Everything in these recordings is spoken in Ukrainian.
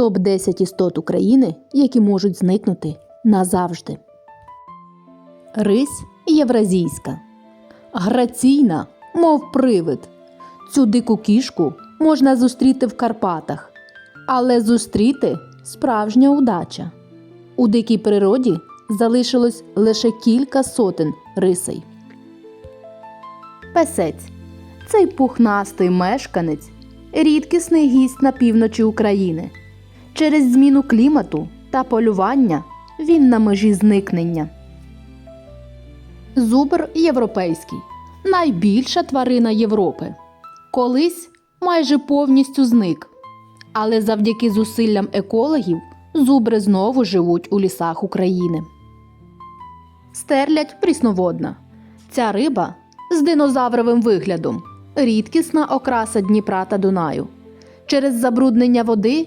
Топ 10 істот України, які можуть зникнути назавжди. Рись євразійська. Граційна, мов привид. Цю дику кішку можна зустріти в Карпатах, але зустріти справжня удача. У дикій природі залишилось лише кілька сотень рисей. Песець цей пухнастий мешканець рідкісний гість на півночі України. Через зміну клімату та полювання він на межі зникнення. Зубр європейський найбільша тварина Європи. Колись майже повністю зник. Але завдяки зусиллям екологів зубри знову живуть у лісах України. Стерлядь прісноводна. Ця риба з динозавровим виглядом рідкісна окраса Дніпра та Дунаю. Через забруднення води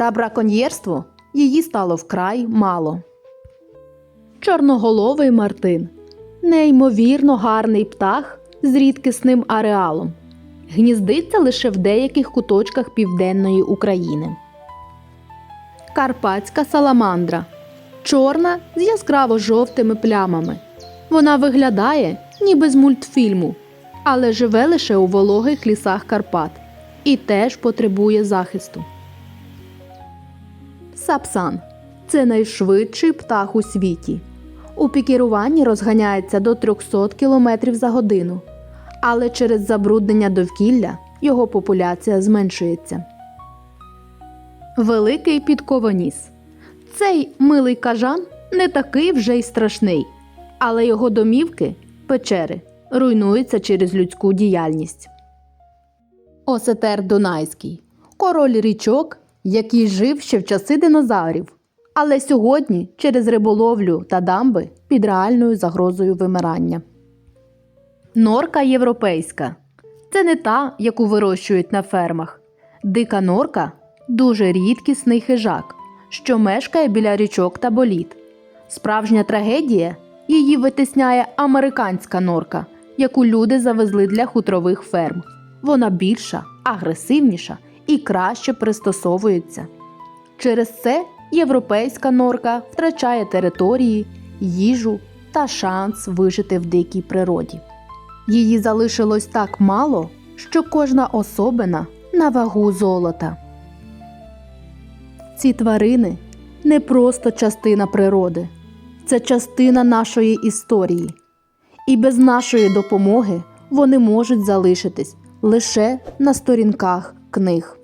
та браконьєрство її стало вкрай мало. Чорноголовий мартин неймовірно гарний птах з рідкісним ареалом. Гніздиться лише в деяких куточках південної України. Карпатська саламандра чорна з яскраво жовтими плямами. Вона виглядає ніби з мультфільму, але живе лише у вологих лісах Карпат і теж потребує захисту. Сапсан це найшвидший птах у світі. У пікіруванні розганяється до 300 км за годину, але через забруднення довкілля його популяція зменшується. Великий підковоніс. Цей милий кажан не такий вже й страшний, але його домівки, печери, руйнуються через людську діяльність. Осетер Дунайський король річок, який жив ще в часи динозаврів, але сьогодні через риболовлю та дамби під реальною загрозою вимирання. Норка європейська це не та, яку вирощують на фермах. Дика норка дуже рідкісний хижак, що мешкає біля річок та боліт. Справжня трагедія її витисняє американська норка, яку люди завезли для хутрових ферм. Вона більша, агресивніша і краще пристосовується. Через це європейська норка втрачає території, їжу та шанс вижити в дикій природі. Її залишилось так мало, що кожна особина на вагу золота. Ці тварини не просто частина природи, це частина нашої історії. І без нашої допомоги вони можуть залишитись лише на сторінках книг.